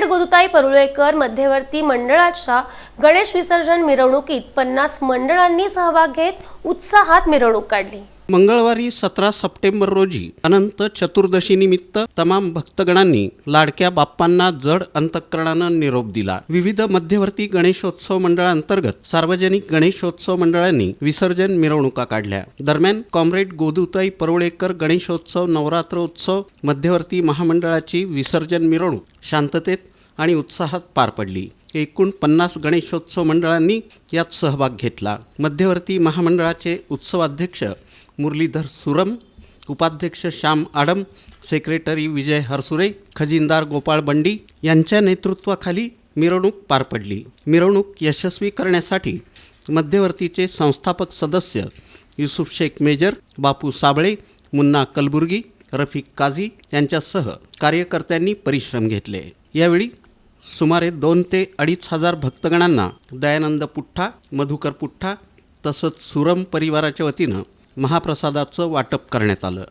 Comrade Godutai Parulekar मध्यवर्ती मंडळाच्या गणेश विसर्जन मिरवणुकीत पन्नास मंडळांनी सहभाग घेत उत्साहात मिरवणूक काढली. मंगळवारी सतरा सप्टेंबर रोजी अनंत चतुर्दशीनिमित्त तमाम भक्तगणांनी लाडक्या बाप्पांना जड अंतःकरणानं निरोप दिला. विविध मध्यवर्ती गणेशोत्सव मंडळांतर्गत सार्वजनिक गणेशोत्सव मंडळांनी विसर्जन मिरवणुका काढल्या. दरम्यान कॉम्रेड गोदुताई परुळेकर गणेशोत्सव नवरात्रोत्सव मध्यवर्ती महामंडळाची विसर्जन मिरवणूक शांततेत आणि उत्साहात पार पडली. एकूण पन्नास गणेशोत्सव मंडळांनी यात सहभाग घेतला. मध्यवर्ती महामंडळाचे उत्सवाध्यक्ष मुरलीधर सुरम उपाध्यक्ष श्याम आडम सेक्रेटरी विजय हरसुरे खजिनदार गोपाळ बंडी यांच्या नेतृत्वाखाली मिरवणूक पार पडली. मिरवणूक यशस्वी करण्यासाठी मध्यवर्तीचे संस्थापक सदस्य युसुफ शेख मेजर बापू साबळे मुन्ना कलबुर्गी रफिक काझी यांच्यासह कार्यकर्त्यांनी परिश्रम घेतले. यावेळी सुमारे दोन ते अडीच हजार भक्तगणांना दयानंद पुठ्ठा मधुकर पुठ्ठा तसंच सुरम परिवाराच्या वतीनं महाप्रसादाचं वाटप करण्यात आलं.